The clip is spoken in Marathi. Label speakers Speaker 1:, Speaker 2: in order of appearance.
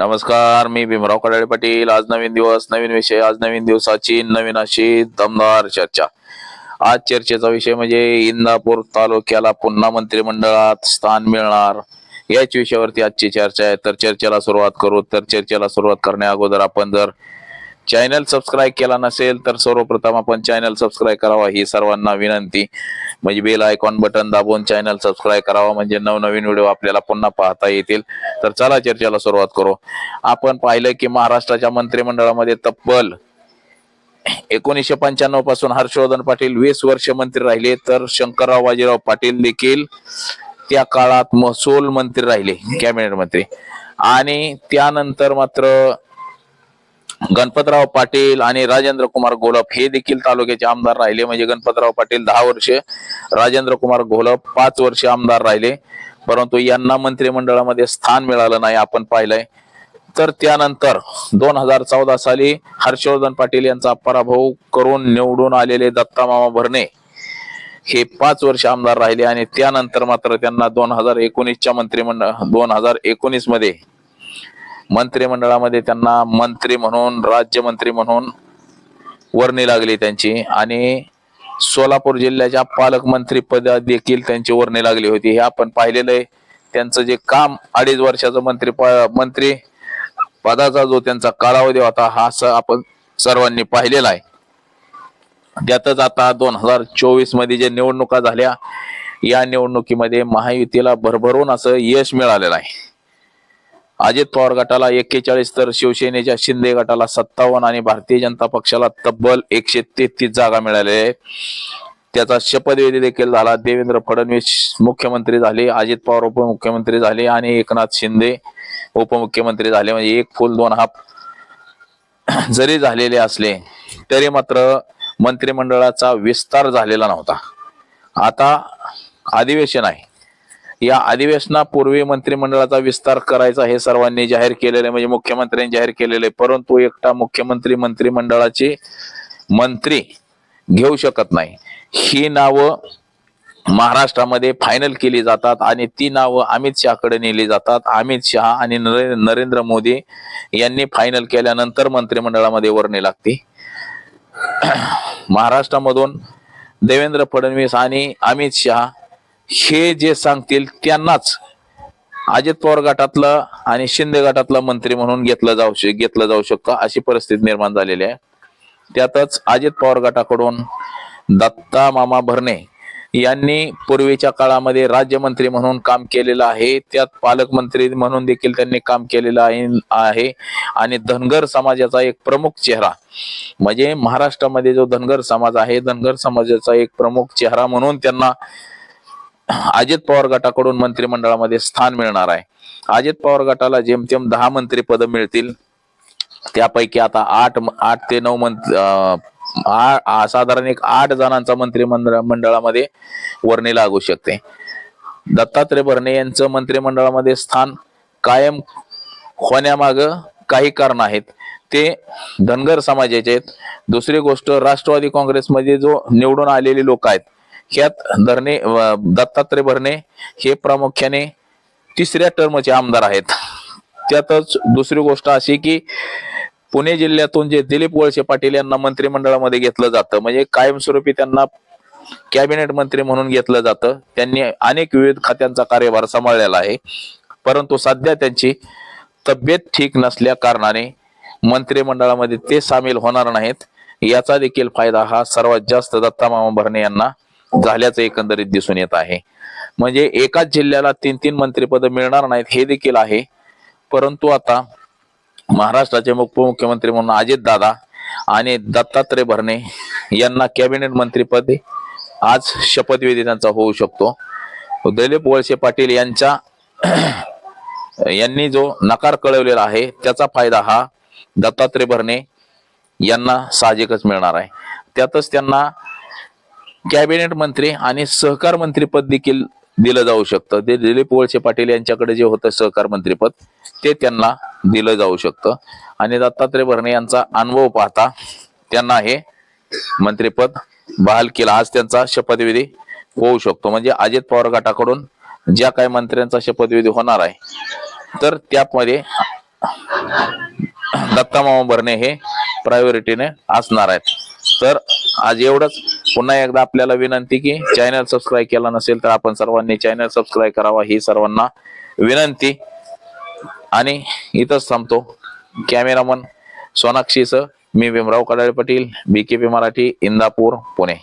Speaker 1: नमस्कार मी भीमराव कडाळे पाटील. आज नवीन दिवस नवीन विषय आज नवीन दिवसाची नवीन अशी दमदार चर्चा. आज चर्चेचा विषय म्हणजे इंदापूर तालुक्याला पुन्हा मंत्रिमंडळात स्थान मिळणार. याच विषयावरती आजची चर्चा आहे. तर चर्चेला सुरुवात करू. तर चर्चेला सुरुवात करण्या अगोदर आपण जर चॅनल सबस्क्राईब केला नसेल तर सर्वप्रथम आपण चॅनल सबस्क्राईब करावा ही सर्वांना विनंती. म्हणजे बेल आयकॉन बटन दाबून चॅनल सबस्क्राईब करावा म्हणजे नवनवीन व्हिडिओ आपल्याला पुन्हा पाहता येतील. तर चला चर्चेला सुरुवात करू. आपण पाहिलं की महाराष्ट्राच्या मंत्रिमंडळामध्ये तब्बल एकोणीसशे पंच्याण्णवपासून हर्षवर्धन पाटील वीस वर्ष मंत्री राहिले. तर शंकरराव बाजीराव पाटील देखील त्या काळात महसूल मंत्री राहिले कॅबिनेट मंत्री. आणि त्यानंतर मात्र गणपतराव पाटील आणि राजेंद्र कुमार घोलप हे देखील तालुक्याचे आमदार राहिले. म्हणजे गणपतराव पाटील दहा वर्ष राजेंद्र कुमार घोलप पाच वर्ष आमदार राहिले. परंतु यांना मंत्रिमंडळामध्ये स्थान मिळालं नाही आपण पाहिलंय. तर त्यानंतर दोन हजार चौदा साली हर्षवर्धन पाटील यांचा पराभव करून निवडून आलेले दत्ता मामा भरणे हे पाच वर्ष आमदार राहिले आणि त्यानंतर मात्र त्यांना दोन हजार एकोणीसच्या मंत्रिमंडळ दोन हजार एकोणीसमध्ये मंत्रिमंडळामध्ये त्यांना मंत्री म्हणून राज्यमंत्री म्हणून वर्णी लागली त्यांची. आणि सोलापूर जिल्ह्याच्या पालकमंत्री पद देखील त्यांची वर्णी लागली होती. हे आपण पाहिलेलं आहे. त्यांचं जे काम अडीच वर्षाचं मंत्री प- मंत्री पदाचा जो त्यांचा कालावधी होता हा आपण सर्वांनी पाहिलेला आहे. त्यातच आता दोन हजार चोवीसमध्ये जे निवडणुका झाल्या या निवडणुकीमध्ये महायुतीला भरभरून असं यश मिळालेलं आहे. अजित पवार गटाला एक्केचाळीस तर शिवसेनेच्या शिंदे गटाला सत्तावन्न आणि भारतीय जनता पक्षाला तब्बल एकशे तेहतीस जागा मिळाल्या आहे त्याचा शपथविधी देखील झाला. देवेंद्र फडणवीस मुख्यमंत्री झाले अजित पवार उपमुख्यमंत्री झाले आणि एकनाथ शिंदे उपमुख्यमंत्री झाले. म्हणजे एक फुल दोन हाफ जरी झालेले असले तरी मात्र मंत्रिमंडळाचा विस्तार झालेला नव्हता. आता अधिवेशन आहे. या अधिवेशनापूर्वी मंत्रिमंडळाचा विस्तार करायचा हे सर्वांनी जाहीर केलेले आहे, म्हणजे मुख्यमंत्र्यांनी जाहीर केलेले आहे. परंतु एकटा मुख्यमंत्री मंत्रिमंडळाचे मंत्री घेऊ शकत नाही. ही नावं महाराष्ट्रामध्ये फायनल केली जातात आणि ती नावं अमित शहाकडे नेली जातात. अमित शहा आणि नरेंद्र मोदी यांनी फायनल केल्यानंतर मंत्रिमंडळामध्ये वर्णी लागते महाराष्ट्रामधून देवेंद्र फडणवीस आणि अमित शहा हे जे सांगतील त्यांनाच अजित पवार गटातलं आणि शिंदे गटातलं मंत्री म्हणून घेतलं जाऊ शक घेतलं जाऊ शकतं अशी परिस्थिती निर्माण झालेली आहे. त्यातच अजित पवार गटाकडून दत्ता मामा भरणे यांनी पूर्वीच्या काळामध्ये राज्यमंत्री म्हणून काम केलेलं आहे. त्यात पालकमंत्री म्हणून देखील त्यांनी काम केलेलं आहे आणि धनगर समाजाचा एक प्रमुख चेहरा म्हणजे महाराष्ट्रामध्ये जो धनगर समाज आहे धनगर समाजाचा एक प्रमुख चेहरा म्हणून त्यांना अजित पवार गटाकडून मंत्रिमंडळामध्ये स्थान मिळणार आहे. अजित पवार गटाला जेमतेम दहा मंत्री पद मिळतील. त्यापैकी आता आठ आठ ते नऊ मंत्री साधारण एक आठ जणांचा मंत्रिमंडळ मंडळामध्ये वर्णी लागू शकते. दत्तात्रय भरणे यांचं मंत्रिमंडळामध्ये स्थान कायम होण्यामाग काही कारण आहेत. ते धनगर समाजाचे आहेत. दुसरी गोष्ट राष्ट्रवादी काँग्रेसमध्ये जो निवडून आलेले लोक आहेत ह्यात धरणे दत्तात्रय भरणे हे प्रामुख्याने तिसऱ्या टर्मचे आमदार आहेत. त्यातच दुसरी गोष्ट अशी की पुणे जिल्ह्यातून जे दिलीप वळसे पाटील यांना मंत्रिमंडळामध्ये घेतलं जातं म्हणजे कायमस्वरूपी त्यांना कॅबिनेट मंत्री म्हणून घेतलं जातं. त्यांनी अनेक विविध खात्यांचा कार्यभार सांभाळलेला आहे. परंतु सध्या त्यांची तब्येत ठीक नसल्या कारणाने मंत्रिमंडळामध्ये ते सामील होणार नाहीत. याचा देखील फायदा हा सर्वात जास्त दत्ता मामा भरणे यांना झाल्याचं एकंदरीत दिसून येत आहे. म्हणजे एकाच जिल्ह्याला तीन तीन मंत्रिपद मिळणार नाहीत हे देखील आहे. परंतु आता महाराष्ट्राचे उपमुख्यमंत्री म्हणून अजित दादा आणि दत्तात्रय भरणे यांना कॅबिनेट मंत्रीपद आज शपथविधी त्यांचा होऊ शकतो. दिलीप वळसे पाटील यांच्या यांनी जो नकार कळवलेला आहे त्याचा फायदा हा दत्तात्रय भरणे यांना साहजिकच मिळणार आहे. त्यातच त्यांना कॅबिनेट मंत्री आणि सहकार मंत्रीपद देखील दिलं जाऊ शकतं. ते दिलीप वळसे पाटील यांच्याकडे जे होतं सहकार मंत्रीपद ते त्यांना दिलं जाऊ शकतं. आणि दत्तात्रय भरणे यांचा अनुभव पाहता त्यांना हे मंत्रीपद बहाल केला. आज त्यांचा शपथविधी होऊ शकतो. म्हणजे अजित पवार गटाकडून ज्या काही मंत्र्यांचा शपथविधी होणार आहे तर त्यामध्ये दत्ता मामा भरणे हे प्रायोरिटीने असणार आहेत. तर आज एवढंच. पुन्हा एकदा आपल्याला विनंती की चॅनल सबस्क्राईब केला नसेल तर आपण सर्वांनी चॅनल सबस्क्राईब करावा ही सर्वांना विनंती. आणि इथंच थांबतो. कॅमेरामन सोनाक्षीसह मी भीमराव कडाळे पाटील बीकेपी मराठी इंदापूर पुणे.